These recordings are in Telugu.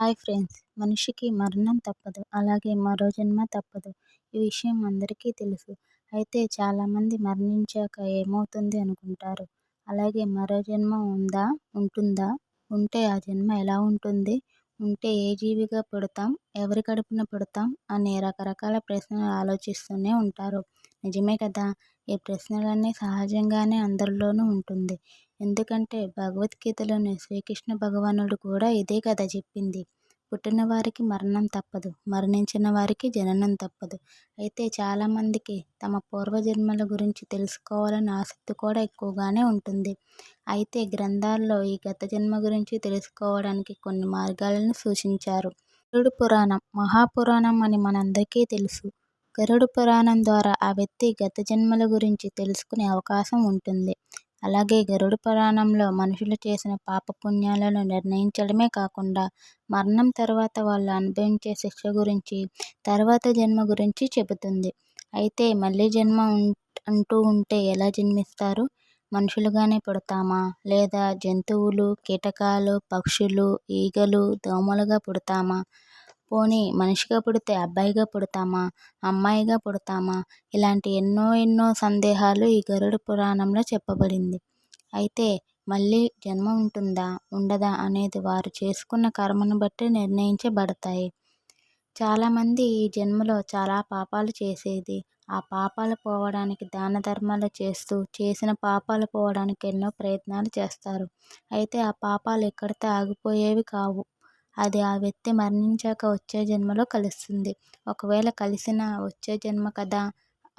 Hi friends. మనిషికి మరణం తప్పదు. అలాగే మరో జన్మ తప్పదు. ఈ విషయం అందరికీ తెలుసు. అయితే చాలామంది మరణించాక ఏమవుతుంది అనుకుంటారు? అలాగే మరో జన్మ ఉందా? ఉంటుందా? ఉంటే ఆ జన్మ ఎలా ఉంటుంది? ఉంటే ఏ జీవిగా పుడతాం? ఎవరి కడుపున పుడతాం? అనే రకరకాల ప్రశ్నలు ఆలోచిస్తూనే ఉంటారు. నిజమే కదా? ఈ ప్రశ్నలన్నీ సహజంగానే అందరిలోనూ ఉంటుంది. ఎందుకంటే భగవద్గీతలోని శ్రీకృష్ణ భగవానుడు కూడా ఇదే కదా చెప్పింది. పుట్టిన వారికి మరణం తప్పదు మరణించిన వారికి జననం తప్పదు. అయితే చాలామందికి తమ పూర్వజన్మల గురించి తెలుసుకోవాలని ఆసక్తి కూడా ఎక్కువగానే ఉంటుంది. అయితే గ్రంథాల్లో ఈ గత జన్మ గురించి తెలుసుకోవడానికి కొన్ని మార్గాలను సూచించారు. పురాణం మహాపురాణం అని మనందరికీ తెలుసు. గరుడు పురాణం ద్వారా ఆ వ్యక్తి గత జన్మల గురించి తెలుసుకునే అవకాశం ఉంటుంది. అలాగే గరుడ పురాణంలో మనుషులు చేసిన పాపపుణ్యాలను నిర్ణయించడమే కాకుండా మరణం తర్వాత వాళ్ళు అనుభవించే శిక్ష గురించి తర్వాత జన్మ గురించి చెబుతుంది. అయితే మళ్ళీ జన్మ అంటూ ఉంటే ఎలా జన్మిస్తారు? మనుషులుగానే పుడతామా? లేదా జంతువులు కీటకాలు పక్షులు ఈగలు దోమలుగా పుడతామా? పోనీ మనిషిగా పుడితే అబ్బాయిగా పుడతామా? అమ్మాయిగా పుడతామా? ఇలాంటి ఎన్నో ఎన్నో సందేహాలు ఈ గరుడ పురాణంలో చెప్పబడింది. అయితే మళ్ళీ జన్మ ఉంటుందా ఉండదా అనేది వారు చేసుకున్న కర్మను బట్టి నిర్ణయించబడతాయి. చాలామంది ఈ జన్మలో చాలా పాపాలు చేసేది. ఆ పాపాలు పోవడానికి దాన ధర్మాలు చేస్తూ చేసిన పాపాలు పోవడానికి ఎన్నో ప్రయత్నాలు చేస్తారు. అయితే ఆ పాపాలు ఎక్కడితో ఆగిపోయేవి కావు. అది ఆ వ్యక్తి మరణించాక వచ్చే జన్మలో కలుస్తుంది. ఒకవేళ కలిసిన వచ్చే జన్మ కదా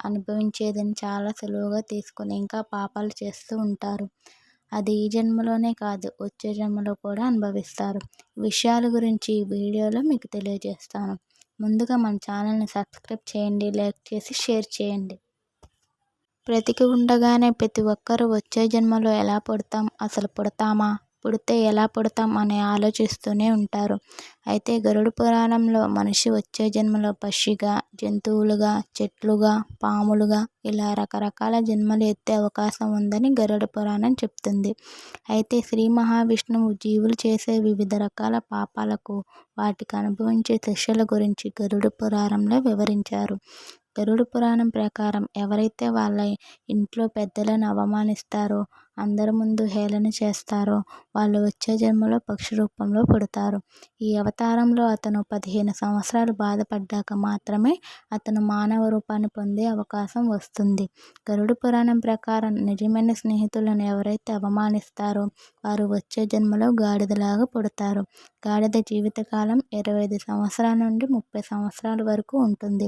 అనుభవించేదని చాలా సులువుగా తీసుకొని ఇంకా పాపాలు చేస్తూ ఉంటారు. అది ఈ జన్మలోనే కాదు వచ్చే జన్మలో కూడా అనుభవిస్తారు. విషయాల గురించి ఈ వీడియోలో మీకు తెలియజేస్తాను. ముందుగా మన ఛానల్ని సబ్స్క్రైబ్ చేయండి లైక్ చేసి షేర్ చేయండి. బ్రతికి ఉండగానే ప్రతి ఒక్కరూ వచ్చే జన్మలో ఎలా పుడతాం? అసలు పుడతామా? పుడితే ఎలా పుడతాం అని ఆలోచిస్తూనే ఉంటారు. అయితే గరుడ పురాణంలో మనిషి వచ్చే జన్మలో పక్షిగా జంతువులుగా చెట్లుగా పాములుగా ఇలా రకరకాల జన్మలు ఎత్తే అవకాశం ఉందని గరుడ పురాణం చెప్తుంది. అయితే శ్రీ మహావిష్ణువు జీవులు చేసే వివిధ రకాల పాపాలకు వాటికి అనుభవించే శిక్షల గురించి గరుడ పురాణంలో వివరించారు. గరుడ పురాణం ప్రకారం ఎవరైతే వాళ్ళ ఇంట్లో పెద్దలను అవమానిస్తారో అందరి ముందు హేళన చేస్తారో వాళ్ళు వచ్చే జన్మలో పక్షి రూపంలో పుడతారు. ఈ అవతారంలో అతను పదిహేను సంవత్సరాలు బాధపడ్డాక మాత్రమే అతను మానవ రూపాన్ని పొందే అవకాశం వస్తుంది. గరుడ పురాణం ప్రకారం నిజమైన స్నేహితులను ఎవరైతే అవమానిస్తారో వారు వచ్చే జన్మలో గాడిదలాగా పుడతారు. గాడిద జీవితకాలం ఇరవై ఐదు సంవత్సరాల నుండి ముప్పై సంవత్సరాల వరకు ఉంటుంది.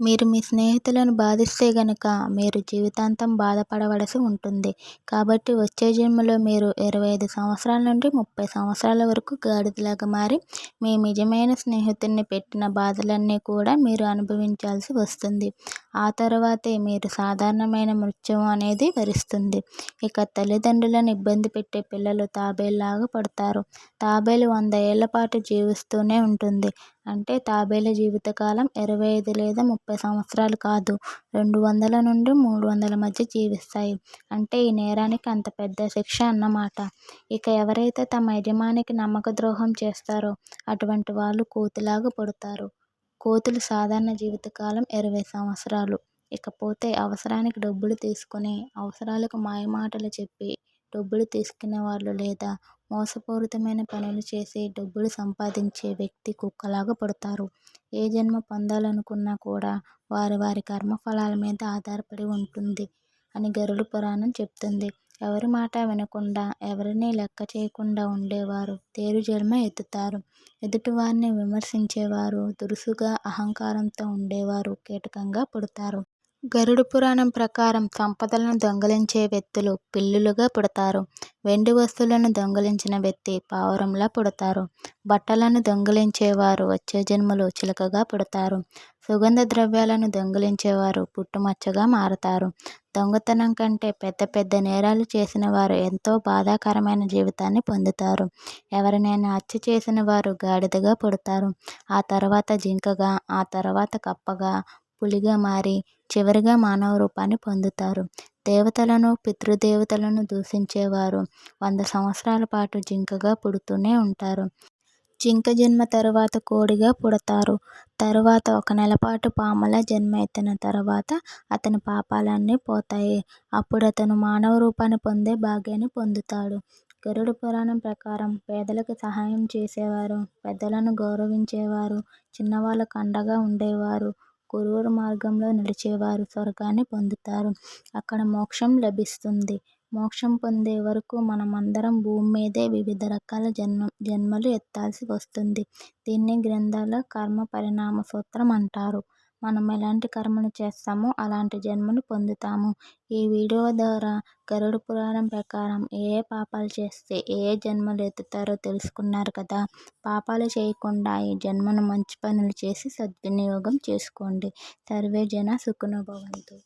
మీరు మీ స్నేహితులను బాధిస్తే కనుక మీరు జీవితాంతం బాధపడవలసి ఉంటుంది. కాబట్టి వచ్చే జన్మలో మీరు ఇరవై ఐదు సంవత్సరాల నుండి ముప్పై సంవత్సరాల వరకు గాడిదలాగా మారి మీ నిజమైన స్నేహితుడిని పెట్టిన బాధలన్నీ కూడా మీరు అనుభవించాల్సి వస్తుంది. ఆ తర్వాతే మీరు సాధారణమైన మృత్యం అనేది వరిస్తుంది. ఇక తల్లిదండ్రులను ఇబ్బంది పెట్టే పిల్లలు తాబేల్లాగా పడతారు. తాబేలు వంద ఏళ్ళ పాటు జీవిస్తూనే ఉంటుంది. అంటే తాబేలు జీవితకాలం ఇరవై ఐదు లేదా ముప్పై సంవత్సరాలు కాదు. రెండు వందల నుండి మూడు వందల మధ్య జీవిస్తాయి. అంటే ఈ నేరానికి అంత పెద్ద శిక్ష అన్నమాట. ఇక ఎవరైతే తమ యజమానికి నమ్మక ద్రోహం చేస్తారో అటువంటి వాళ్ళు కోతిలాగా పుడతారు. కోతులు సాధారణ జీవితకాలం ఇరవై సంవత్సరాలు. ఇకపోతే అవసరానికి డబ్బులు తీసుకుని అవసరాలకు మాయమాటలు చెప్పి డబ్బులు తీసుకునే వాళ్ళు లేదా మోసపూరితమైన పనులు చేసి డబ్బులు సంపాదించే వ్యక్తి కుక్కలాగా పుడతారు. ఏ జన్మ పొందాలనుకున్నా కూడా వారి వారి కర్మఫలాల మీద ఆధారపడి ఉంటుంది అని గరుడ పురాణం చెప్తుంది. ఎవరి మాట వినకుండా ఎవరిని లెక్క చేయకుండా ఉండేవారు. తేరు జన్మ ఎత్తుతారు. ఎదుటివారిని విమర్శించేవారు. దురుసుగా అహంకారంతో ఉండేవారు. కీటకంగా పుడతారు. గరుడ పురాణం ప్రకారం సంపదలను దొంగిలించే వ్యక్తులు పిల్లులుగా పుడతారు. వెండి వస్తువులను దొంగిలించిన వ్యక్తి పావురంలా పుడతారు. బట్టలను దొంగిలించేవారు వచ్చే జన్మలో చిలకగా పుడతారు. సుగంధ ద్రవ్యాలను దొంగిలించేవారు పుట్టుమచ్చగా మారతారు. దొంగతనం కంటే పెద్ద పెద్ద నేరాలు చేసిన వారు ఎంతో బాధాకరమైన జీవితాన్ని పొందుతారు. ఎవరినైనా హత్య చేసిన వారు గాడిదగా పుడతారు. ఆ తర్వాత జింకగా ఆ తర్వాత కప్పగా పులిగా మారి చివరిగా మానవ రూపాన్ని పొందుతారు దేవతలను పితృదేవతలను దూషించేవారు వంద సంవత్సరాల పాటు జింకగా పుడుతూనే ఉంటారు జింక జన్మ తరువాత కోడిగా పుడతారు. తరువాత ఒక నెలపాటు పాముల జన్మ ఎత్తిన తరువాత అతని పాపాలన్నీ పోతాయి. అప్పుడు అతను మానవ రూపాన్ని పొందే భాగ్యాన్ని పొందుతాడు. గరుడ పురాణం ప్రకారం పేదలకు సహాయం చేసేవారు, పెద్దలను గౌరవించేవారు, చిన్నవాళ్ళకు అండగా ఉండేవారు, క్రూర మార్గంలో నడిచేవారు స్వర్గాన్ని పొందుతారు. అక్కడ మోక్షం లభిస్తుంది. మోక్షం పొందే వరకు మనమందరం భూమి మీదే వివిధ రకాల జన్మ జన్మలు ఎత్తాల్సి వస్తుంది. దీన్ని గ్రంథాల కర్మ పరిణామ సూత్రం అంటారు. మనం ఎలాంటి కర్మలు చేస్తామో అలాంటి జన్మను పొందుతాము. ఈ వీడియో ద్వారా గరుడ పురాణం ప్రకారం ఏ పాపాలు చేస్తే ఏ జన్మలు ఎత్తుతారో తెలుసుకున్నారు కదా. పాపాలు చేయకుండా ఈ జన్మను మంచి పనులు చేసి సద్వినియోగం చేసుకోండి. సర్వే జన సుఖినో భవంతు.